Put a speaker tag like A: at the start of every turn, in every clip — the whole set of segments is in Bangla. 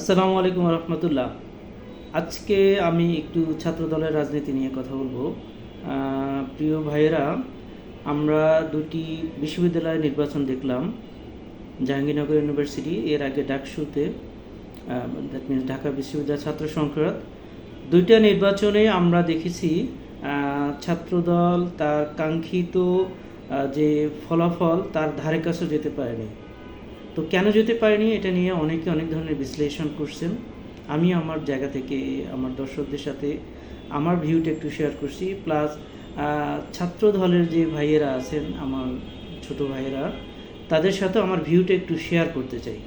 A: আসসালামু আলাইকুম রহমতুল্লাহ। আজকে আমি একটু ছাত্রদলের রাজনীতি নিয়ে কথা বলব। প্রিয় ভাইয়েরা, আমরা দুটি বিশ্ববিদ্যালয় নির্বাচন দেখলাম। জাহাঙ্গীরনগর ইউনিভার্সিটি, এর আগে ডাকসুতে দ্যাট মিনস ঢাকা বিশ্ববিদ্যালয় ছাত্র সংসদ। দুইটা নির্বাচনে আমরা দেখেছি ছাত্রদল তার কাঙ্ক্ষিত যে ফলাফল তার ধারে কাছেও যেতে পারেনি। তো কেন যেতে পারেনি এটা নিয়ে অনেকে অনেক ধরনের বিশ্লেষণ করছেন। আমি আমার জায়গা থেকে, আমার দর্শকদের সাথে আমার ভিউটা একটু শেয়ার করছি। প্লাস ছাত্র দলের যে ভাইয়েরা আছেন, আমার ছোট ভাইয়েরা, তাদের সাথে আমার ভিউটা একটু শেয়ার করতে চাই।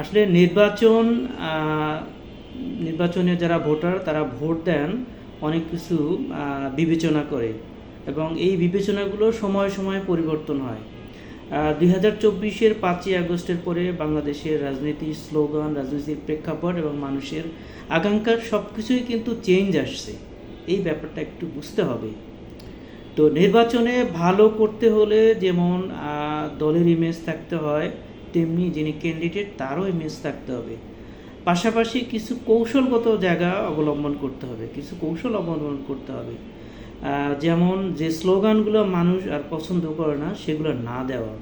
A: আসলে নির্বাচন নির্বাচনে যারা ভোটার, তারা ভোট দেন, অনেক কিছু বিবেচনা করে। এবং এই বিবেচনাগুলো সময় সময় পরিবর্তন হয়। দুই হাজার চব্বিশের পাঁচই আগস্টের পরে বাংলাদেশের রাজনীতি স্লোগান, রাজনীতির প্রেক্ষাপট এবং মানুষের আকাঙ্ক্ষার সব কিছুই কিন্তু চেঞ্জ আসছে। এই ব্যাপারটা একটু বুঝতে হবে। তো নির্বাচনে ভালো করতে হলে যেমন দলের ইমেজ থাকতে হয়, তেমনি যিনি ক্যান্ডিডেট তারও ইমেজ থাকতে হবে। পাশাপাশি কিছু কৌশলগত জায়গা অবলম্বন করতে হবে, কিছু কৌশল অবলম্বন করতে হবে। যেমন যে স্লোগানগুলো মানুষ আর পছন্দ করে না, সেগুলো না দেওয়া।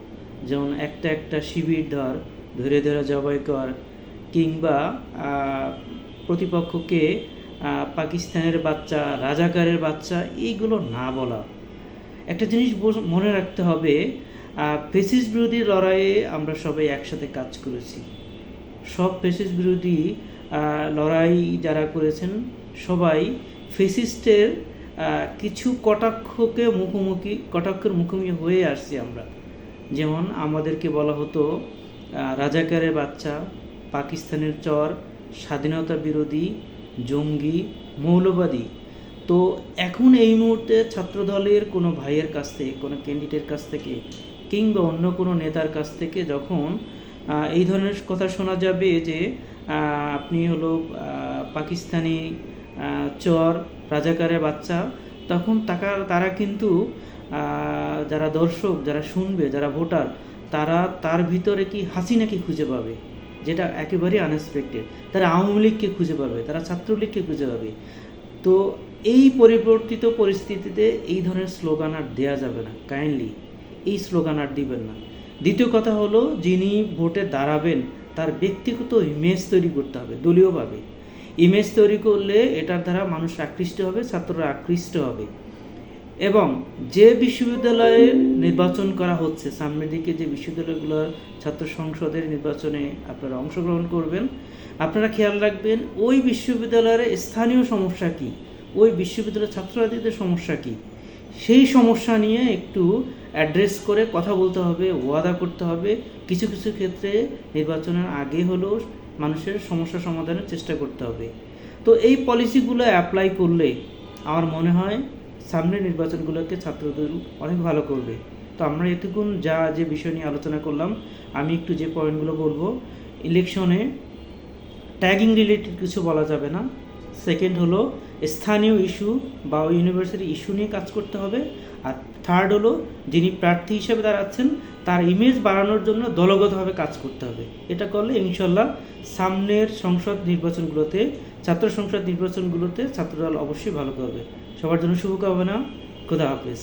A: যেমন একটা একটা শিবির ধর, ধরে ধরে জবাই কর, কিংবা প্রতিপক্ষকে পাকিস্তানের বাচ্চা, রাজাকারের বাচ্চা, এইগুলো না বলা। একটা জিনিস মনে রাখতে হবে ফেসিস বিরোধী লড়াইয়ে আমরা সবাই একসাথে কাজ করেছি। সব ফেসিস বিরোধী লড়াই যারা করেছেন, সবাই ফেসিস্টের কিছু কটাক্ষকে মুখোমুখি, কটাক্ষের মুখোমুখি হয়ে আসছি আমরা। যেমন আমাদেরকে বলা হতো রাজাকারের বাচ্চা, পাকিস্তানের চর, স্বাধীনতা বিরোধী, জঙ্গি, মৌলবাদী। তো এখন এই মুহূর্তে ছাত্রদলের কোনো ভাইয়ের কাছ থেকে, কোনো ক্যান্ডিডেটের কাছ থেকে কিংবা অন্য কোনো নেতার কাছ থেকে যখন এই ধরনের কথা শোনা যাবে যে আপনি হলো পাকিস্তানি চর, রাজাকারের বাচ্চা, তখন তাকা, তারা কিন্তু যারা দর্শক, যারা শুনবে, যারা ভোটার, তারা তার ভিতরে কি হাসিনাকে খুঁজে পাবে? যেটা একেবারেই আনএক্সপেক্টেড তারা আওয়ামী লীগকে খুঁজে পাবে, তারা ছাত্রলীগকে খুঁজে পাবে। তো এই পরিবর্তিত পরিস্থিতিতে এই ধরনের স্লোগান আর দেওয়া যাবে না কাইন্ডলি এই স্লোগান আর দিবেন না। দ্বিতীয় কথা হলো, যিনি ভোটে দাঁড়াবেন, তার ব্যক্তিগত ইমেজ তৈরি করতে হবে, দলীয়ভাবে। ইমেজ তৈরি করলে এটার দ্বারা মানুষ আকৃষ্ট হবে, ছাত্ররা আকৃষ্ট হবে। এবং যে বিশ্ববিদ্যালয়ে নির্বাচন করা হচ্ছে, সামনের দিকে যে বিশ্ববিদ্যালয়গুলোর ছাত্র সংসদের নির্বাচনে আপনারা অংশগ্রহণ করবেন, আপনারা খেয়াল রাখবেন, ওই বিশ্ববিদ্যালয়ের স্থানীয় সমস্যা কি? ওই বিশ্ববিদ্যালয়ের ছাত্রছাত্রীদের সমস্যা কি? সেই সমস্যা নিয়ে একটু অ্যাড্রেস করে কথা বলতে হবে, ওয়াদা করতে হবে। কিছু কিছু ক্ষেত্রে নির্বাচনের আগে হলেও মানুষের সমস্যা সমাধানের চেষ্টা করতে হবে। তো এই পলিসিগুলো অ্যাপ্লাই করলে আমার মনে হয় সামনের নির্বাচনগুলোকে ছাত্রদের অনেক ভালো করবে। তো আমরা এতক্ষণ যা যে বিষয় নিয়ে আলোচনা করলাম, আমি একটু যে পয়েন্টগুলো বলব ইলেকশনে ট্যাগিং রিলেটেড কিছু বলা যাবে না। সেকেন্ড হলো স্থানীয় ইস্যু বা ইউনিভার্সিটি ইস্যু নিয়ে কাজ করতে হবে। আর থার্ড হলো যিনি প্রার্থী হিসেবে দাঁড়াচ্ছেন, তার ইমেজ বাড়ানোর জন্য দলগতভাবে কাজ করতে হবে। এটা করলে ইনশাল্লাহ সামনের সংসদ নির্বাচনগুলোতে, ছাত্র সংসদ নির্বাচনগুলোতে ছাত্রদল অবশ্যই ভালো করবে। সবার জন্য শুভকামনা। খুদা হাফেজ।